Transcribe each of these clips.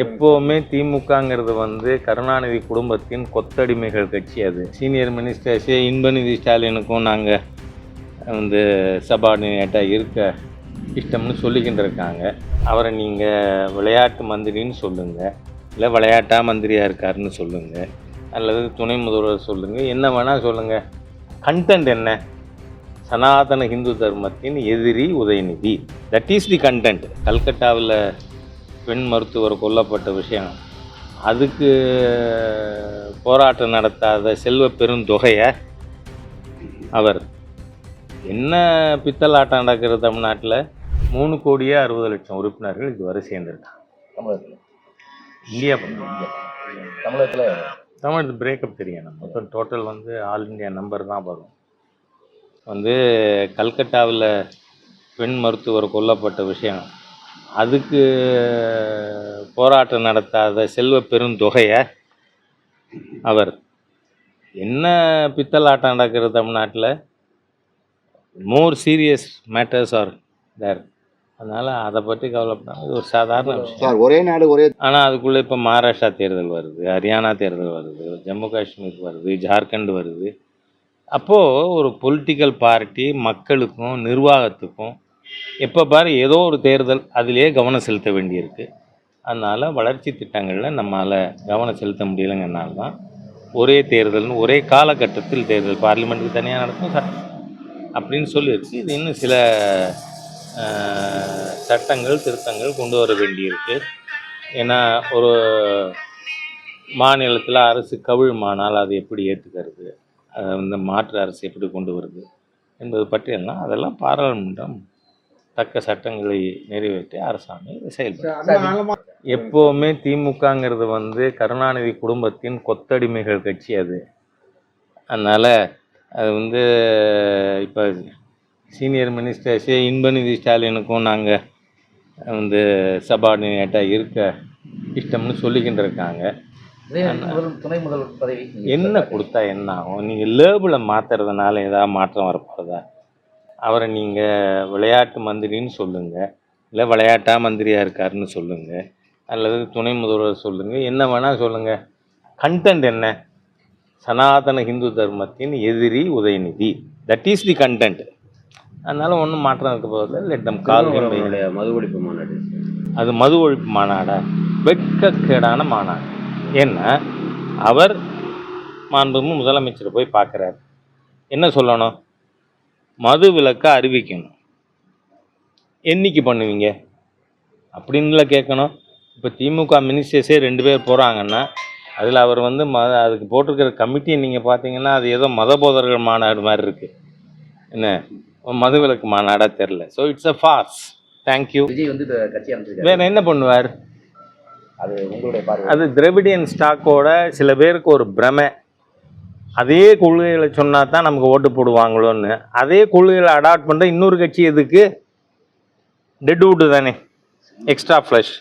எப்போவுமே திமுகங்கிறது வந்து கருணாநிதி குடும்பத்தின் கொத்தடிமைகள் கட்சி அது. சீனியர் மினிஸ்டர்ஸே இன்பநிதி ஸ்டாலினுக்கும் நாங்கள் வந்து சபார்டினேட்டாக இருக்க இஷ்டம்னு சொல்லிக்கிட்டு இருக்காங்க அவரை நீங்கள் விளையாட்டு மந்திரின்னு சொல்லுங்கள் இல்லை விளையாட்டா மந்திரியாக இருக்காருன்னு சொல்லுங்கள் அல்லது துணை முதல்வர் சொல்லுங்கள் என்ன வேணால் சொல்லுங்கள் கண்டென்ட் என்ன? சனாதன ஹிந்து தர்மத்தின் எதிரி Udhayanidhi. That is the content கல்கட்டாவில் பெண் மருத்துவர் கொல்லப்பட்ட விஷயம். அதுக்கு போராட்டம் நடத்தாத செல்வ பெருந்தொகையை அவர். என்ன பித்தலாட்டம் நடக்கிறது தமிழ்நாட்டில்? மூணு கோடியே அறுபது லட்சம் உறுப்பினர்கள் இதுவரை சேர்ந்துருக்காங்க. தமிழகத்தில். இந்தியா தமிழகத்தில் தமிழ் பிரேக்கப் தெரியும் நம்ம. மொத்தம் டோட்டல் வந்து ஆல் இந்தியா நம்பர் தான் வரும். வந்து கல்கட்டாவில் பெண் மருத்துவர் கொல்லப்பட்ட விஷயம். அதுக்கு போராட்டம் நடத்தாத செல்வ பெருந்தொகையை அவர். என்ன பித்தலாட்டம் நடக்கிறது தமிழ்நாட்டில்? More serious matters are there அதனால் அதை பற்றி கவலைப்படாமல் இது ஒரு சாதாரண விஷயம். சார் ஒரே நாடு ஒரே ஆனால் அதுக்குள்ளே இப்போ மகாராஷ்டிரா தேர்தல் வருது ஹரியானா தேர்தல் வருது ஜம்மு காஷ்மீர் வருது ஜார்க்கண்ட் வருது. அப்போது ஒரு பொலிட்டிக்கல் பார்ட்டி மக்களுக்கும் நிர்வாகத்துக்கும் எப்போ பாரு ஏதோ ஒரு தேர்தல் அதிலேயே கவனம் செலுத்த வேண்டியிருக்கு. அதனால் வளர்ச்சி திட்டங்களில் நம்மளால் கவனம் செலுத்த முடியலைங்கிறனால தான் ஒரே தேர்தல்னு ஒரே காலகட்டத்தில் தேர்தல் பார்லிமெண்ட்டுக்கு தனியாக நடக்கும் சட்டம் அப்படின்னு சொல்லியிருக்கு இது இன்னும் சில சட்டங்கள் திருத்தங்கள் கொண்டு வர வேண்டியிருக்கு. ஏன்னா ஒரு மாநிலத்தில் அரசு கவிழுமானால் அதை எப்படி ஏற்றுக்கிறது அதை வந்து மாற்று அரசு எப்படி கொண்டு வருது? என்பது பற்றியெல்லாம் அதெல்லாம் பாராளுமன்றம் தக்க சட்டங்களை நிறைவேற்றி அரசாங்கம் செயல்படும் எப்போவுமே திமுகங்கிறது வந்து கருணாநிதி குடும்பத்தின் கொத்தடிமைகள் கட்சி அது. அதனால் அது வந்து இப்போ சீனியர் மினிஸ்டர்ஸே இன்பநிதி ஸ்டாலினுக்கும் நாங்கள் வந்து சபார்டினேட்டாக இருக்க இஷ்டம்னு சொல்லிக்கிட்டு இருக்காங்க. துணை முதல்வர் பதவி என்ன கொடுத்தா என்ன ஆகும்? நீங்கள் லேபிளை மாற்றுறதுனால ஏதாவது மாற்றம் வரப்போகுதா அவரை நீங்கள் விளையாட்டு மந்திரின்னு சொல்லுங்கள் இல்லை விளையாட்டா மந்திரியாக இருக்காருன்னு சொல்லுங்கள் அல்லது துணை முதல்வர் சொல்லுங்கள் என்ன வேணால் சொல்லுங்கள் கண்டென்ட் என்ன? சனாதன இந்து தர்மத்தின் எதிரி Udhayanidhi. That is the content அதனால் ஒன்றும் மாற்றம் இருக்க போதில்லை லெட் தம் கால் மது ஒழிப்பு மாநாடு. அது மது ஒழிப்பு மாநாடா? வெட்கக்கேடான மாநாடு. ஏன்னா அவர் மாண்புமிகு முதலமைச்சரை போய் பார்க்குறாரு. என்ன சொல்லணும்? மது விலக்கை அறிவிக்கணும். என்னைக்கு பண்ணுவீங்க? அப்படின்ல கேட்கணும். இப்போ திமுக மினிஸ்டர்ஸே ரெண்டு பேர் போகிறாங்கன்னா அதில் அவர் வந்து ம அதுக்கு போட்டிருக்கிற கமிட்டியை நீங்கள் பார்த்தீங்கன்னா அது ஏதோ மத போதர்கள் மாநாடு மாதிரி இருக்குது என்ன? மது விலக்கு மாநாடாக தெரில so it's a farce thank you Vijay வந்து கட்சி அமைச்சிருக்காரு. வேற என்ன பண்ணுவார்? அது உங்களுடைய அது திராவிடியன் ஸ்டாக்கோட சில பேருக்கு ஒரு பிரமை. அதே கொள்கைகளை சொன்னால் தான் நமக்கு ஓட்டு போடுவாங்களோன்னு. அதே கொள்கைகளை அடாப்ட் பண்ணுற இன்னொரு கட்சி எதுக்கு? டெட் வுட்டு தானே. எக்ஸ்ட்ரா ஃப்ளஷ்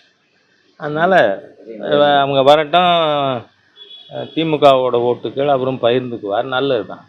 அதனால் அவங்க வரட்டும் திமுகவோட ஓட்டுகள் அவரும் பகிர்ந்துக்குவார். நல்லது தான்